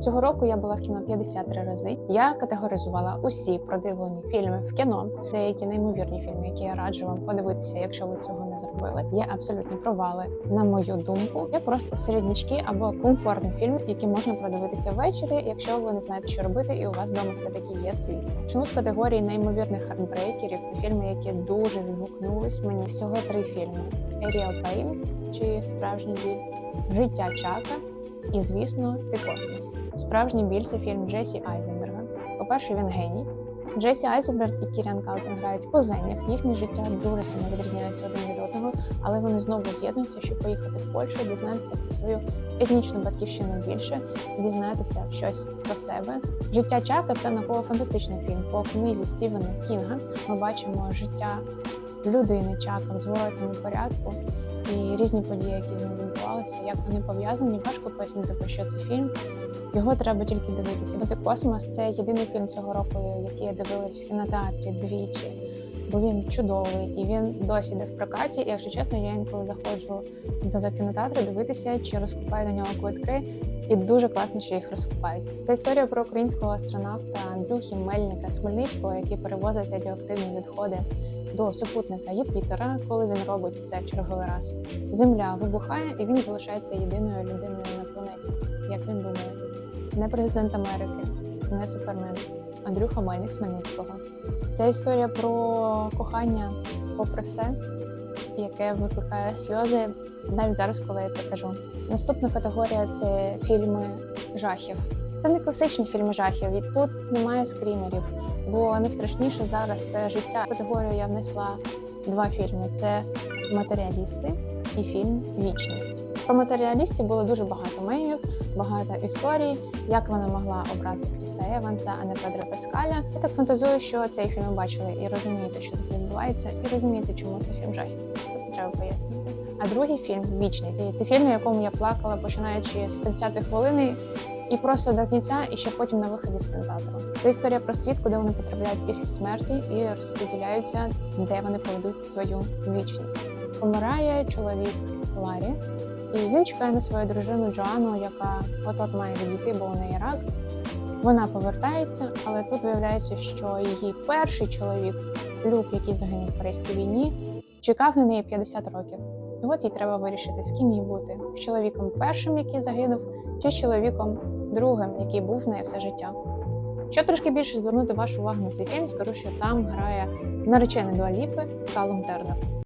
Цього року я була в кіно 53 рази. Я категоризувала усі продивлені фільми в кіно, деякі неймовірні фільми, які я раджу вам подивитися, якщо ви цього не зробили. Є абсолютні провали. На мою думку, є просто середнячки або комфортний фільм, який можна продивитися ввечері, якщо ви не знаєте, що робити, і у вас вдома все таки є світло. Почну з категорії неймовірних хардбрейкерів. Це фільми, які дуже відгукнулись мені. Всього три фільми: Aerial Pain чи Справжній біль, Життя Чака. І звісно, ти космос. Справжній біль це фільм Джесі Айзенберга. По-перше, він геній. Джесі Айзенберг і Кіріан Калкін грають кузенів. Їхнє життя дуже сильно відрізняється один від одного, але вони знову з'єднуються, щоб поїхати в Польщу, дізнатися про свою етнічну батьківщину більше, дізнатися щось про себе. Життя Чака це науково-фантастичний фільм по книзі Стівена Кінга. Ми бачимо життя людини Чака в зворотному порядку і різні події, які з ним відбувалися, як вони пов'язані. Важко пояснити про що це фільм. Його треба тільки дивитися. Бо космос це єдиний фільм цього року, який я дивилась в кінотеатрі двічі. Бо він чудовий і він досі йде в прокаті. І якщо чесно, я інколи заходжу до кінотеатру дивитися чи розкупаю на нього квитки. І дуже класно, що їх розкупають. Це історія про українського астронавта Андрюхи Мельника з Хмельницького, який перевозить радіоактивні відходи до супутника Юпітера, коли він робить це в черговий раз. Земля вибухає, і він залишається єдиною людиною на планеті. Як він думає, не президент Америки, не супермен, Андрюха Мельник з Хмельницького. Це історія про кохання, попри все, яке викликає сльози навіть зараз, коли я це кажу. Наступна категорія це фільми жахів. Це не класичні фільми жахів, і тут немає скрімерів, бо найстрашніше зараз це життя. Категорію я внесла два фільми: це матеріалісти і фільм Вічність. Про матеріалістів було дуже багато мемів, багато історій, як вона могла обрати Кріса Еванса, а не Педро Пескаля. Я так фантазую, що цей фільм бачили і розумієте, що тут відбувається, і розумієте, чому це фільм жахів. Треба пояснити. А другий фільм Вічність. Це фільм, в якому я плакала, починаючи з 30-ї хвилини. І просто до кінця, і ще потім на виході з кінотеатру. Це історія про світ, куди вони потрапляють після смерті і розподіляються, де вони проведуть свою вічність. Помирає чоловік Ларі, і він чекає на свою дружину Джоанну, яка от-от має відійти, бо у неї рак. Вона повертається, але тут виявляється, що її перший чоловік, Люк, який загинув в Корейській війні, чекав на неї 50 років. І от їй треба вирішити, з ким їй бути: з чоловіком першим, який загинув, чи з чоловіком другим, який був з нею все життя. Щоб трошки більше звернути вашу увагу на цей фільм, скажу, що там грає наречений Дуаліпи Калум Тернер.